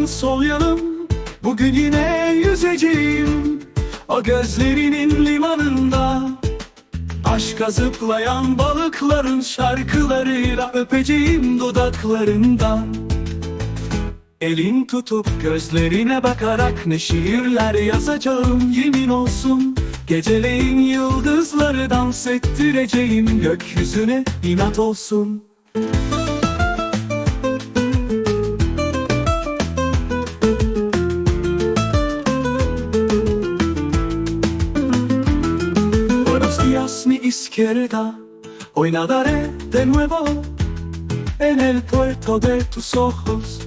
yanım sol yanım Bugün yine yüzeceğim. O gözlerinin limanında Aşka zıplayan balıkların şarkılarıyla öpeceğim dudaklarından Elin tutup gözlerine bakarak ne şiirler yazacağım yemin olsun. Geceleyin yıldızları dans ettireceğim gökyüzüne inat olsun. Hoy nadaré de nuevo En el puerto de tus ojos.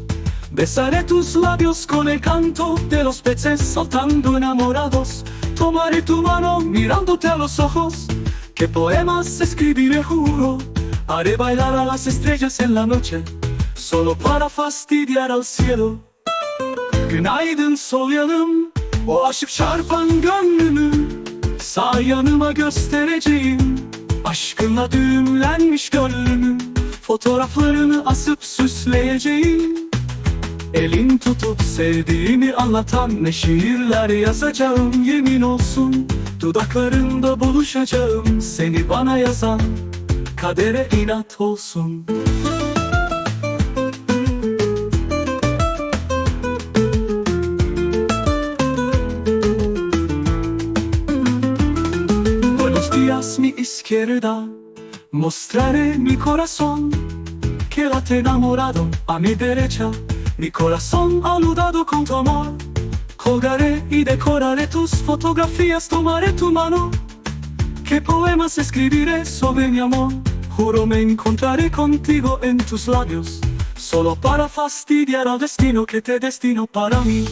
Besaré tus labios con el canto de los peces saltando enamorados. Tomaré tu mano mirándote a los ojos. Que poemas escribiré juro Haré bailar a las estrellas en la noche Solo para fastidiar al cielo. Günaydın sol O aşık çarpan Sağ yanıma göstereceğim Aşkınla düğümlenmiş gönlümü Fotoğraflarını asıp süsleyeceğim. Elin tutup sevdiğimi anlatan ne şiirler yazacağım yemin olsun Dudaklarında buluşacağım seni bana yazan Kadere inat olsun días mi izquierda Mostraré mi corazón. Quédate enamorado a mi derecha Mi corazón aludado con tu amor. Colgaré y decoraré tus fotografías Tomaré tu mano. ¿Qué poemas escribiré sobre mi amor? Juro me encontraré contigo en tus labios Solo para fastidiar al destino que te destino para mí